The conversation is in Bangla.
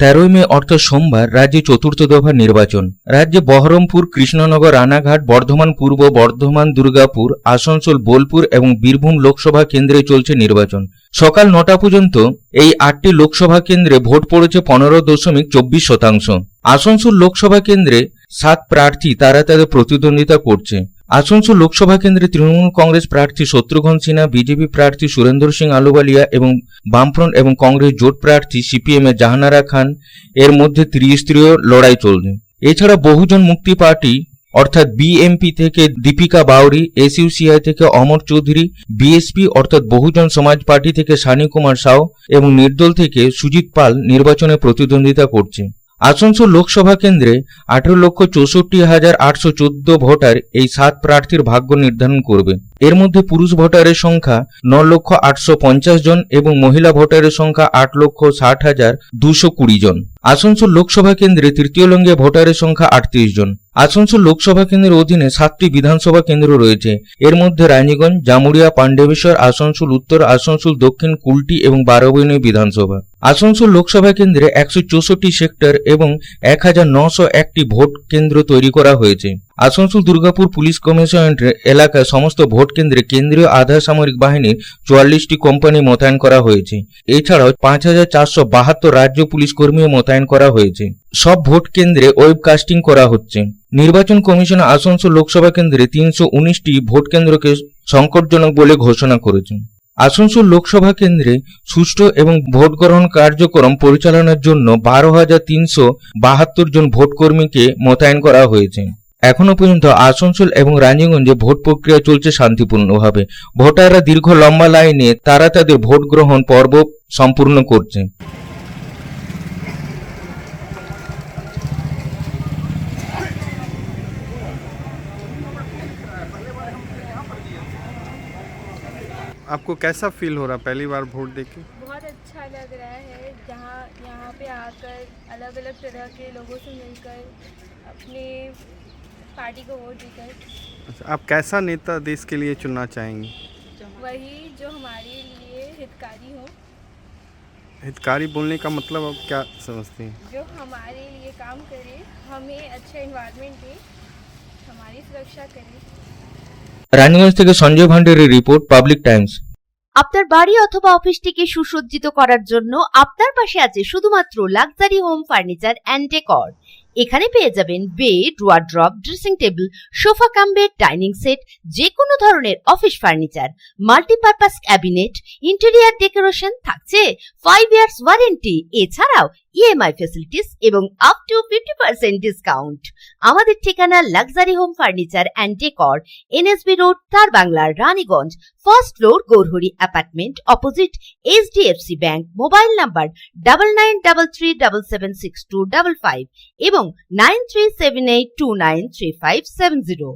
তেরোই মে, অর্থাৎ সোমবার, রাজ্যে চতুর্থ দফা নির্বাচন। রাজ্যে বহরমপুর, কৃষ্ণনগর, রানাঘাট, বর্ধমান পূর্ব, বর্ধমান, দুর্গাপুর, আসানসোল, বোলপুর এবং বীরভূম লোকসভা কেন্দ্রে চলছে নির্বাচন। সকাল নটা পর্যন্ত এই আটটি লোকসভা কেন্দ্রে ভোট পড়েছে পনেরো দশমিক চব্বিশ শতাংশ। আসানসোল লোকসভা কেন্দ্রে সাত প্রার্থী তারা তাদের প্রতিদ্বন্দ্বিতা করছে। আসানসোল লোকসভা কেন্দ্রে তৃণমূল কংগ্রেস প্রার্থী শত্রুঘ্ন সিনহা, বিজেপি প্রার্থী সুরেন্দ্র সিং আলুবালিয়া এবং বামফ্রন্ট এবং কংগ্রেস জোট প্রার্থী সিপিএম এর জাহানারা খান এর মধ্যে ত্রিস্তরীয় লড়াই চলছে এছাড়া বহুজন মুক্তি পার্টি অর্থাৎ বিএমপি থেকে দীপিকা বাউরি এসইউসিআই থেকে অমর চৌধুরী, বিএসপি অর্থাৎ বহুজন সমাজ পার্টি থেকে সানি কুমার সাউ এবং নির্দল থেকে সুজিত পাল নির্বাচনে প্রতিদ্বন্দ্বিতা করছে। আসানসোল লোকসভা কেন্দ্রে আঠেরো লক্ষ চৌষট্টি হাজার আটশো চোদ্দ ভোটার এই সাত প্রার্থীর ভাগ্য নির্ধারণ করবে। এর মধ্যে পুরুষ ভোটারের সংখ্যা ন লক্ষ আটশো পঞ্চাশ জন এবং মহিলা ভোটারের সংখ্যা আট লক্ষ ষাট হাজার দুশো কুড়ি জন। আসানসোল লোকসভা কেন্দ্রে তৃতীয় লঙ্গে ভোটারের সংখ্যা আটত্রিশ জন। আসানসোল লোকসভা কেন্দ্রের অধীনে সাতটি বিধানসভা কেন্দ্র রয়েছে। এর মধ্যে রানীগঞ্জ জামুরিয়া পাণ্ডবেশ্বর আসানসোল, উত্তর আসানসোল, দক্ষিণ কুলটি এবং বারোবইনি বিধানসভা। আসানসোল লোকসভা কেন্দ্রে একশো চৌষট্টি সেক্টর এবং এক হাজার নশো একটি ভোট কেন্দ্র তৈরি করা হয়েছে। আসানসোল দুর্গাপুর পুলিশ কমিশনারেট এলাকায় সমস্ত ভোট কেন্দ্রে কেন্দ্রীয় আধা সামরিক বাহিনীর চুয়াল্লিশটি কোম্পানি মোতায়েন করা হয়েছে। এছাড়াও পাঁচ হাজার চারশো বাহাত্তর রাজ্য পুলিশ কর্মীও মোতায়েন করা হয়েছে। সব ভোট কেন্দ্রে ওয়েবকাস্টিং করা হচ্ছে। নির্বাচন কমিশন আসানসোল লোকসভা কেন্দ্রে তিনশো উনিশটি ভোট কেন্দ্রকে সংকটজনক বলে ঘোষণা করেছে। আসানসোল লোকসভা কেন্দ্রে সুষ্ঠু এবং ভোট গ্রহণ কার্যক্রম পরিচালনার জন্য বারো হাজার তিনশো বাহাত্তর জন ভোটকর্মীকে মোতায়েন করা হয়েছে। এখনো পর্যন্ত আসানসোল এবং রানীগঞ্জে ভোট প্রক্রিয়া চলছে শান্তিপূর্ণভাবে ভোটাররা দীর্ঘ লম্বা লাইনে তারা তাদের ভোট গ্রহণ পর্ব সম্পূর্ণ করছে आपको कैसा फील हो रहा है पहली बार वोट देके बहुत अच्छा लग रहा है जहाँ यहाँ पे आकर अलग अलग तरह के लोगों से मिलकर अपने पार्टी को वोट देकर अच्छा आप कैसा नेता देश के लिए चुनना चाहेंगे वही जो हमारे लिए हितकारी हो हितकारी बोलने का मतलब आप क्या समझते हैं जो हमारे लिए काम करे हमें अच्छा इन्वायरमेंट दे हमारी सुरक्षा करे রানীগঞ্জ থেকে সঞ্জয় ভান্ডারের রিপোর্ট পাবলিক টাইমস আপনার বাড়ি অথবা অফিসটিকে সুসজ্জিত করার জন্য আপনার পাশে আছে শুধুমাত্র luxury home furniture and decor এখানে পেয়ে যাবেন bed wardrobe dressing table sofa cum bed dining set যে কোনো ধরনের office furniture multipurpose cabinet interior decoration থাকছে ফাইভ ইয়ার্স ওয়ারেন্টি এছাড়াও ইএমআই ফেসিলিটিস এবং up to fifty percent discount আমাদের ঠিকানা luxury home furniture and decor NSB road তার বাংলার Raniganj first floor Gourhari apartment opposite HDFC bank mobile number double nine double three double seven six two double five এবং nine three seven eight two nine three five seven zero